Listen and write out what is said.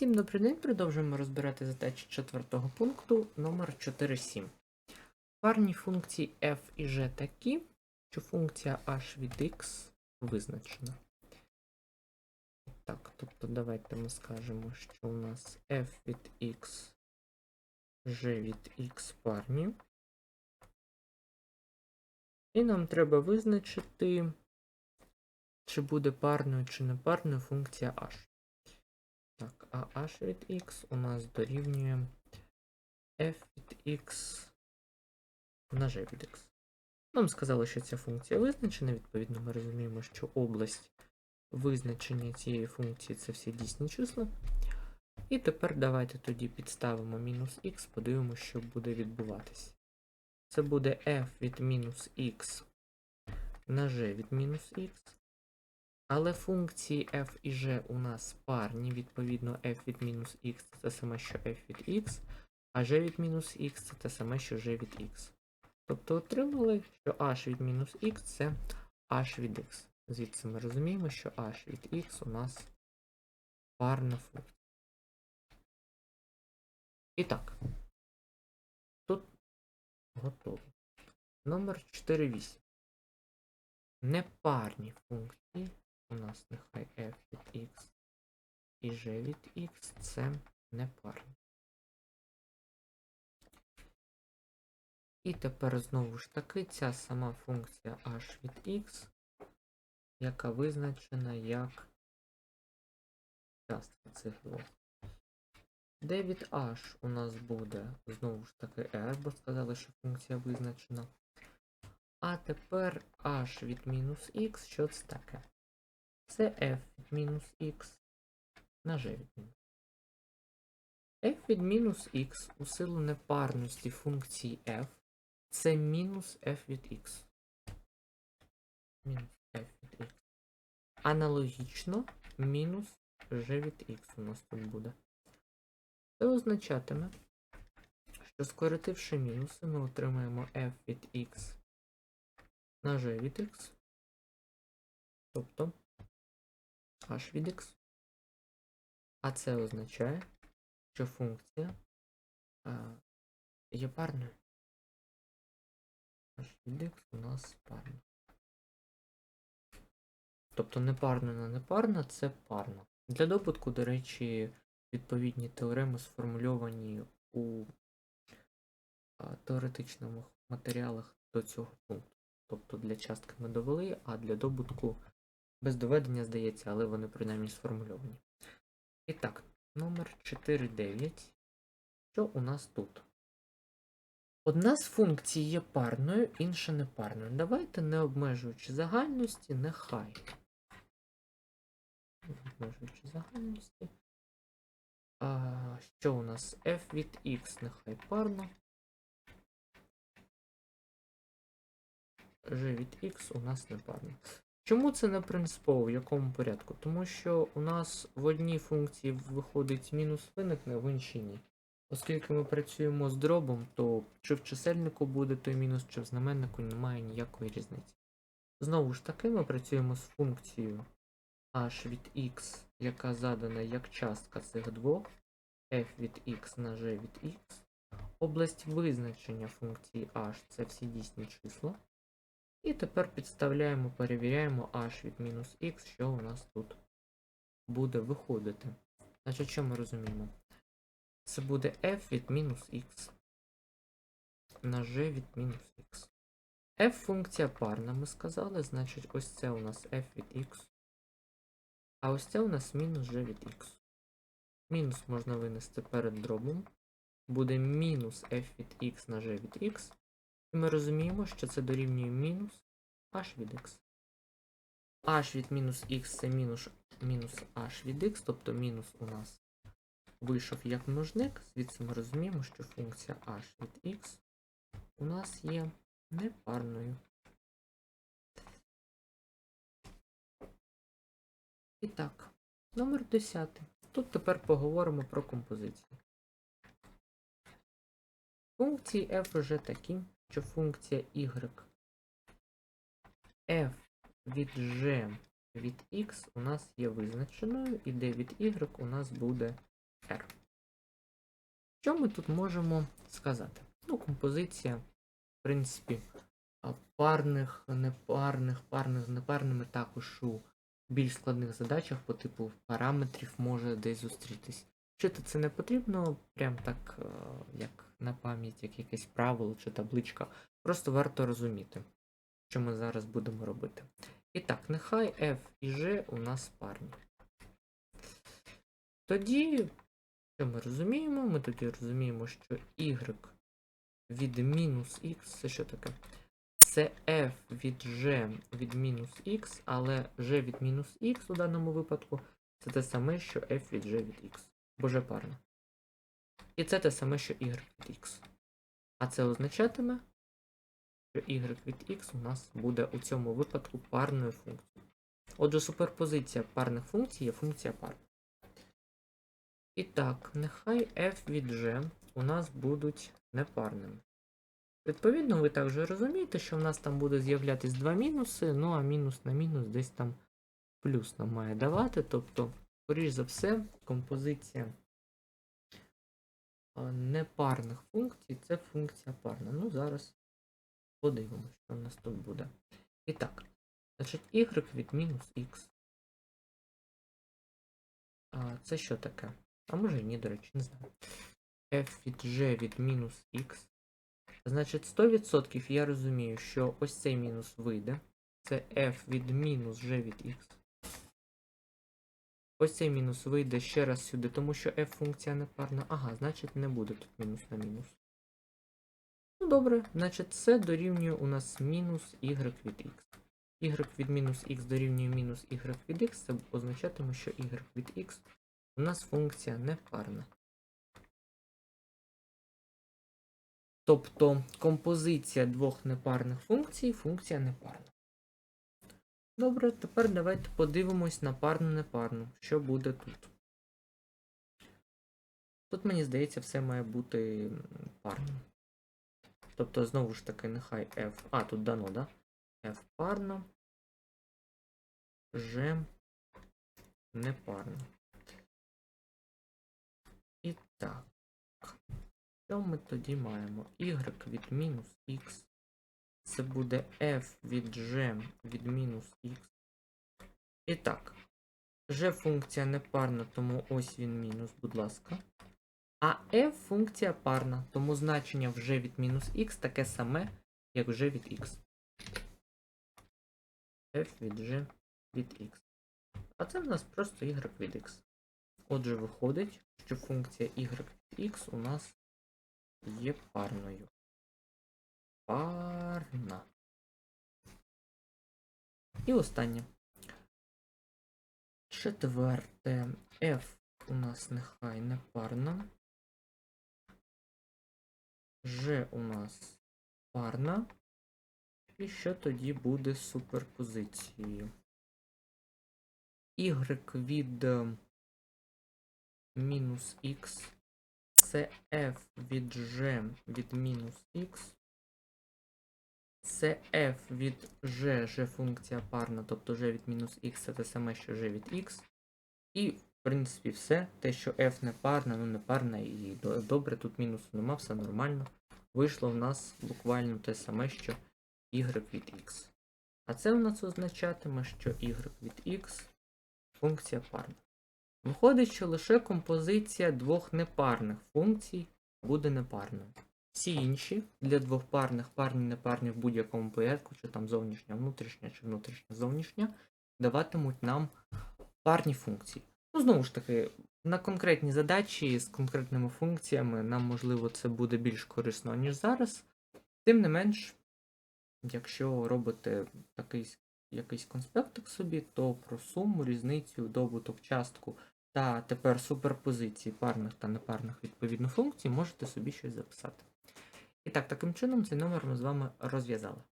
Всім добрий день. Продовжуємо розбирати задачі четвертого пункту номер 4.7. Парні функції f і g такі, що функція h від x визначена. Так, тобто давайте ми скажемо, що у нас f від x, g від x парні. І нам треба визначити, чи буде парною чи не парною функція h. А h від x у нас дорівнює f від x на g від x. Нам сказали, що ця функція визначена, відповідно, ми розуміємо, що область визначення цієї функції це всі дійсні числа. І тепер давайте тоді підставимо мінус х, подивимося, що буде відбуватись. Це буде f від мінус х на g від мінус х. Але функції f і g у нас парні, відповідно, f від мінус x це саме, що f від x, а g від мінус x це те саме, що g від x. Тобто отримали, що h від мінус x це h від x. Звідси ми розуміємо, що h від x у нас парна функція. І так, тут готово. Номер 4.8. Непарні функції у нас нехай f від x і g від x це непарні. І тепер знову ж таки ця сама функція h від x, яка визначена як частка цих двох. Де від h у нас буде знову ж таки r, бо сказали, що функція визначена. А тепер h від мінус x, що це таке? Це f від мінус х на g від мінус. f від мінус х у силу непарності функції f це мінус f від x. Мінус f від x. Аналогічно мінус g від x у нас тут буде. Це означатиме, що скоротивши мінуси, ми отримаємо f від x на g від x. Тобто h. А це означає, що функція а, є парною. h у нас парна. Тобто непарна на непарна це парна. Для добутку, до речі, відповідні теореми сформульовані у теоретичних матеріалах до цього пункту. Тобто для частки ми довели, а для добутку без доведення, здається, але вони принаймні сформульовані. І так, номер 4.9. Що у нас тут? Одна з функцій є парною, інша непарною. Давайте, не обмежуючи загальності, нехай. Не обмежуючи загальності. А, що у нас? f від x нехай парно. g від x у нас не парно. Чому це не принципово, в якому порядку? Тому що у нас в одній функції виходить мінус виникне, в іншій ні. Оскільки ми працюємо з дробом, то чи в чисельнику буде той мінус, чи в знаменнику немає ніякої різниці. Знову ж таки, ми працюємо з функцією h від x, яка задана як частка цих двох, f від x на g від x. Область визначення функції h це всі дійсні числа. І тепер підставляємо, перевіряємо h від мінус x, що у нас тут буде виходити. Значить, що ми розуміємо? Це буде f від мінус x на g від мінус x. f функція парна, ми сказали, значить, ось це у нас f від x. А ось це у нас мінус g від x. Мінус можна винести перед дробом. Буде мінус f від x на g від x. І ми розуміємо, що це дорівнює мінус h від x. h від мінус x це мінус, мінус h від x, тобто мінус у нас вийшов як множник. Звідси ми розуміємо, що функція h від x у нас є непарною. І так, номер 10. Тут тепер поговоримо про композицію. Функції f вже такі, що функція y f від g від x у нас є визначеною, і d від y у нас буде r. Що ми тут можемо сказати? Ну, композиція, в принципі, парних, непарних, парних з непарними також у більш складних задачах по типу параметрів може десь зустрітись. Вчити це не потрібно, прям так, е, як на пам'ять, як якесь правило чи табличка. Просто варто розуміти, що ми зараз будемо робити. І так, нехай f і g у нас парні. Тоді, що ми розуміємо? Ми тоді розуміємо, що y від мінус x це що таке? Це f від g від мінус x, але g від мінус x у даному випадку це те саме, що f від g від x. Бо g парно. І це те саме, що y від x. А це означатиме, що y від x у нас буде у цьому випадку парною функцією. Отже, суперпозиція парних функцій є функція пар. І так, нехай f від g у нас будуть непарними. Відповідно, ви також розумієте, що в нас там буде з'являтись два мінуси, ну а мінус на мінус десь там плюс нам має давати. Тобто, скоріш за все, композиція непарних функцій це функція парна. Ну, зараз подивимося, що в нас тут буде. І так, значить, y від мінус x. А, це що таке? А може ні, до речі, не знаю. f від g від мінус x. Значить, 100% я розумію, що ось цей мінус вийде. Це f від мінус g від x. Ось цей мінус вийде ще раз сюди, тому що f функція непарна. Ага, значить не буде тут мінус на мінус. Ну добре, значить це дорівнює у нас мінус y від x. y від мінус x дорівнює мінус y від x, це означатиме, що y від x у нас функція непарна. Тобто композиція двох непарних функцій функція непарна. Добре, тепер давайте подивимось на парну непарну. Що буде тут? Тут, мені здається, все має бути парним. Тобто, знову ж таки, нехай F. А, тут дано, да? F парно. G непарно. І так. Що ми тоді маємо? Y від мінус x. Це буде f від g від мінус x. І так. g функція не парна, тому ось він мінус, будь ласка. А f функція парна, тому значення g від мінус x таке саме, як g від x. f від g від x. А це в нас просто y від x. Отже, виходить, що функція y від x у нас є парною. Парна. І останнє. Четверте. F у нас нехай не парна. G у нас парна. І що тоді буде з суперпозицією? Y від е, мінус X це f від g від мінус x. Це f від g, g функція парна, тобто g від мінус x це те саме, що g від x. І, в принципі, все. Те, що f не парна, ну не парна і добре, тут мінусу нема, все нормально. Вийшло в нас буквально те саме, що y від x. А це в нас означатиме, що y від x функція парна. Виходить, що лише композиція двох непарних функцій буде непарною. Всі інші для двох парних, парні, непарні в будь-якому порядку, чи там зовнішня, внутрішня, чи внутрішня, зовнішня, даватимуть нам парні функції. Ну, знову ж таки, на конкретні задачі з конкретними функціями нам, можливо, це буде більш корисно, ніж зараз. Тим не менш, якщо робите такий якийсь конспектик собі, то про суму, різницю, добуток, частку та тепер суперпозиції парних та непарних відповідно функцій можете собі щось записати. І так, таким чином цей номер ми з вами розв'язали.